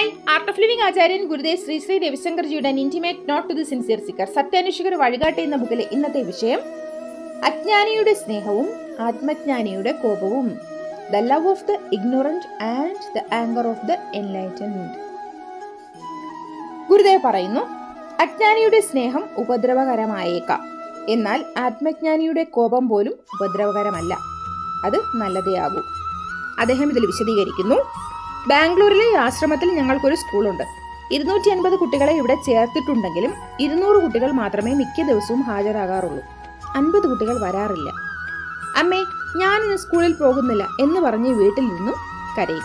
Hi art of living ആചാര്യൻ Gurudev Sri Sri രവിശങ്കർജിയുടെ intimate note to the sincere seeker സത്യാന്വേഷകർ വഴികാട്ടി എന്ന ബുക്കിലെ ഇന്നത്തെ വിഷയം അജ്ഞാനിയുടെ സ്നേഹവും ആത്മജ്ഞാനിയുടെ കോപവും the love of the ignorant and the anger of the enlightened Gurudev പറയുന്നു അജ്ഞാനിയുടെ സ്നേഹം ഉപദ്രവകരമായേക്കാം. എന്നാൽ ആത്മജ്ഞാനിയുടെ കോപം പോലും ഉപദ്രവകരമല്ല. അത് നല്ലതേ ആകൂ അദ്ദേഹം ഇതിൽ വിശദീകരിക്കുന്നു ബാംഗ്ലൂരിലെ ആശ്രമത്തിൽ ഞങ്ങൾക്കൊരു സ്കൂളുണ്ട്. ഇരുന്നൂറ്റി അൻപത് കുട്ടികളെ ഇവിടെ ചേർത്തിട്ടുണ്ടെങ്കിലും ഇരുന്നൂറ് കുട്ടികൾ മാത്രമേ മിക്ക ദിവസവും ഹാജരാകാറുള്ളൂ. അൻപത് കുട്ടികൾ വരാറില്ല. അമ്മേ ഞാൻ ഇന്ന് സ്കൂളിൽ പോകുന്നില്ല എന്ന് പറഞ്ഞ് വീട്ടിൽ നിന്നും കരയും.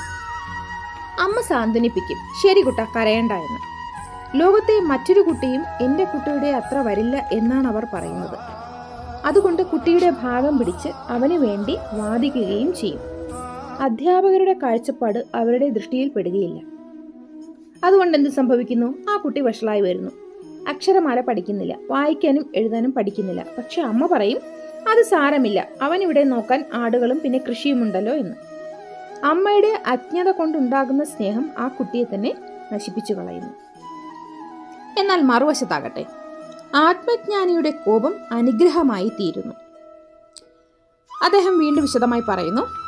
അമ്മ സാന്ത്വനിപ്പിക്കും. ശരി കുട്ട കരയണ്ട എന്ന്. ലോകത്തെ മറ്റൊരു കുട്ടിയും എന്റെ കുട്ടിയുടെ അത്ര വരില്ല എന്നാണ് അവർ പറയുന്നത്. അതുകൊണ്ട് കുട്ടിയുടെ ഭാഗം പിടിച്ച് അവന് വേണ്ടി വാദിക്കുകയും ചെയ്യും. അധ്യാപകരുടെ കാഴ്ചപ്പാട് അവരുടെ ദൃഷ്ടിയിൽപ്പെടുകയില്ല അതുകൊണ്ട് എന്ത് സംഭവിക്കുന്നു? ആ കുട്ടി വഷളായി വരുന്നു. അക്ഷരമാല പഠിക്കുന്നില്ല. വായിക്കാനും എഴുതാനും പഠിക്കുന്നില്ല. പക്ഷെ അമ്മ പറയും അത് സാരമില്ല. അവൻ ഇവിടെ നോക്കാൻ ആടുകളും പിന്നെ കൃഷിയുമുണ്ടല്ലോ എന്ന്. അമ്മയുടെ അജ്ഞത കൊണ്ടുണ്ടാകുന്ന സ്നേഹം ആ കുട്ടിയെ തന്നെ നശിപ്പിച്ചു കളയുന്നു. എന്നാൽ മറുവശത്താകട്ടെ ആത്മജ്ഞാനിയുടെ കോപം അനുഗ്രഹമായി തീരുന്നു. അദ്ദേഹം വീണ്ടും വിശദമായി പറയുന്നു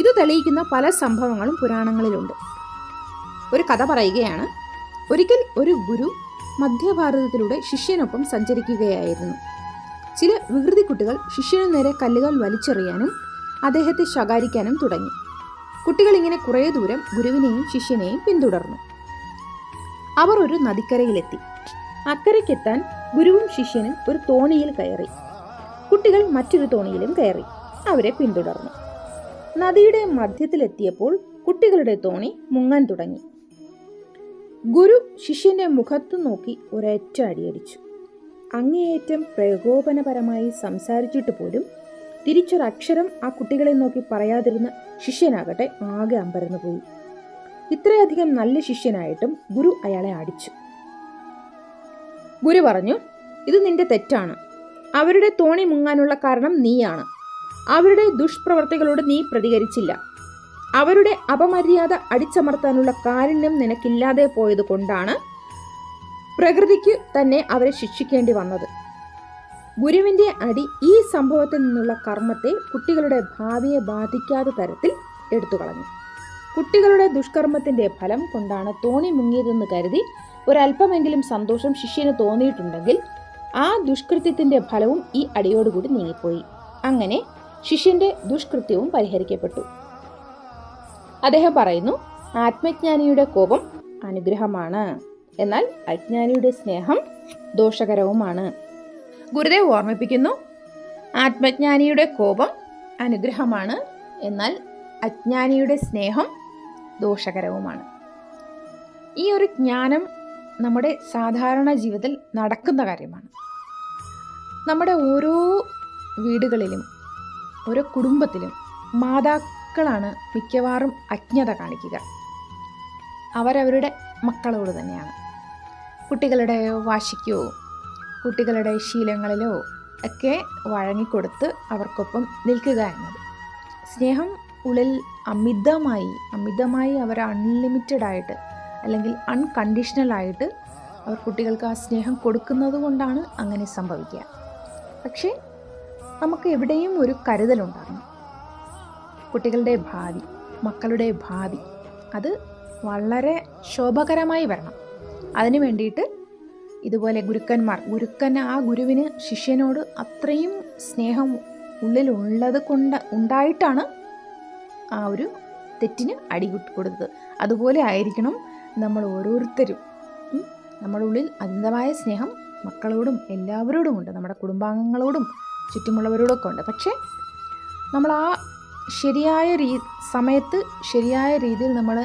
ഇത് തെളിയിക്കുന്ന പല സംഭവങ്ങളും പുരാണങ്ങളിലുണ്ട്. ഒരു കഥ പറയുകയാണ് ഒരിക്കൽ ഒരു ഗുരു മധ്യഭാരതത്തിലൂടെ ശിഷ്യനൊപ്പം സഞ്ചരിക്കുകയായിരുന്നു. ചില വികൃതി കുട്ടികൾ ശിഷ്യനു നേരെ കല്ലുകൾ വലിച്ചെറിയാനും അദ്ദേഹത്തെ ശകാരിക്കാനും തുടങ്ങി. കുട്ടികൾ ഇങ്ങനെ കുറേ ദൂരം ഗുരുവിനെയും ശിഷ്യനെയും പിന്തുടർന്നു. അവർ ഒരു നദിക്കരയിലെത്തി. അക്കരയ്ക്കെത്താൻ ഗുരുവും ശിഷ്യനും ഒരു തോണിയിൽ കയറി. കുട്ടികൾ മറ്റൊരു തോണിയിലും കയറി. അവരെ പിന്തുടർന്നു. നദിയുടെ മധ്യത്തിലെത്തിയപ്പോൾ കുട്ടികളുടെ തോണി മുങ്ങാൻ തുടങ്ങി. ഗുരു ശിഷ്യന്റെ മുഖത്തു നോക്കി ഒരൊറ്റ അടിയടിച്ചു. അങ്ങേയറ്റം പ്രകോപനപരമായി സംസാരിച്ചിട്ട് പോലും തിരിച്ചൊരക്ഷരം ആ കുട്ടികളെ നോക്കി പറയാതിരുന്ന ശിഷ്യനാകട്ടെ ആകെ അമ്പരന്നു പോയി. ഇത്രയധികം നല്ല ശിഷ്യനായിട്ടും ഗുരു അയാളെ അടിച്ചു. ഗുരു പറഞ്ഞു ഇത് നിന്റെ തെറ്റാണ്. അവരുടെ തോണി മുങ്ങാനുള്ള കാരണം നീയാണ്. അവരുടെ ദുഷ്പ്രവർത്തികളോട് നീ പ്രതികരിച്ചില്ല. അവരുടെ അപമര്യാദ അടിച്ചമർത്താനുള്ള കാരുണ്യം നിനക്കില്ലാതെ പോയത് കൊണ്ടാണ് പ്രകൃതിക്ക് തന്നെ അവരെ ശിക്ഷിക്കേണ്ടി വന്നത്. ഗുരുവിന്റെ അടി ഈ സംഭവത്തിൽ നിന്നുള്ള കർമ്മത്തെ കുട്ടികളുടെ ഭാവിയെ ബാധിക്കാത്ത തരത്തിൽ എടുത്തു കളഞ്ഞു കുട്ടികളുടെ ദുഷ്കർമ്മത്തിന്റെ ഫലം കൊണ്ടാണ് തോണി മുങ്ങിയതെന്ന് കരുതി ഒരല്പമെങ്കിലും സന്തോഷം ശിഷ്യന് തോന്നിയിട്ടുണ്ടെങ്കിൽ ആ ദുഷ്കൃത്യത്തിന്റെ ഫലവും ഈ അടിയോടുകൂടി നീങ്ങിപ്പോയി. അങ്ങനെ ശിഷ്യന്റെ ദുഷ്കൃത്യവും പരിഹരിക്കപ്പെട്ടു. അദ്ദേഹം പറയുന്നു ആത്മജ്ഞാനിയുടെ കോപം അനുഗ്രഹമാണ്. എന്നാൽ അജ്ഞാനിയുടെ സ്നേഹം ദോഷകരവുമാണ്. ഗുരുദേവ് ഓർമ്മിപ്പിക്കുന്നു ആത്മജ്ഞാനിയുടെ കോപം അനുഗ്രഹമാണ്. എന്നാൽ അജ്ഞാനിയുടെ സ്നേഹം ദോഷകരവുമാണ്. ഈ ഒരു ജ്ഞാനം നമ്മുടെ സാധാരണ ജീവിതത്തിൽ നടക്കുന്ന കാര്യമാണ്. നമ്മുടെ ഓരോ വീടുകളിലും ഓരോ കുടുംബത്തിലും മാതാക്കളാണ് മിക്കവാറും അജ്ഞത കാണിക്കുക. അവരവരുടെ മക്കളോട് തന്നെയാണ്. കുട്ടികളുടെ വാശിക്കോ കുട്ടികളുടെ ശീലങ്ങളിലോ ഒക്കെ വഴങ്ങിക്കൊടുത്ത് അവർക്കൊപ്പം നിൽക്കുക എന്നത്. സ്നേഹം ഉള്ളിൽ അമിതമായി അമിതമായി അവർ അൺലിമിറ്റഡ് ആയിട്ട് അല്ലെങ്കിൽ അൺകണ്ടീഷണൽ ആയിട്ട് അവർ കുട്ടികൾക്ക് ആ സ്നേഹം കൊടുക്കുന്നത് കൊണ്ടാണ് അങ്ങനെ സംഭവിക്കുക. പക്ഷേ നമുക്ക് എവിടെയും ഒരു കരുതലുണ്ടാകണം. കുട്ടികളുടെ ഭാവി മക്കളുടെ ഭാവി അത് വളരെ ശോഭകരമായി വരണം. അതിനു വേണ്ടിയിട്ട് ഇതുപോലെ ഗുരുക്കന്മാർ ഗുരുക്കൻ ആ ഗുരുവിന് ശിഷ്യനോട് അത്രയും സ്നേഹം ഉള്ളിലുള്ളത് കൊണ്ട് ഉണ്ടായിട്ടാണ് ആ ഒരു തെറ്റിന് അടി കൊടുത്തത്. അതുപോലെ ആയിരിക്കണം നമ്മൾ ഓരോരുത്തരും. നമ്മുടെ ഉള്ളിൽ സ്നേഹം മക്കളോടും എല്ലാവരോടും ഉണ്ട് നമ്മുടെ കുടുംബാംഗങ്ങളോടും ചുറ്റുമുള്ളവരോടൊക്കെ ഉണ്ട്. പക്ഷേ നമ്മൾ ആ ശരിയായ രീ സമയത്ത് ശരിയായ രീതിയിൽ നമ്മൾ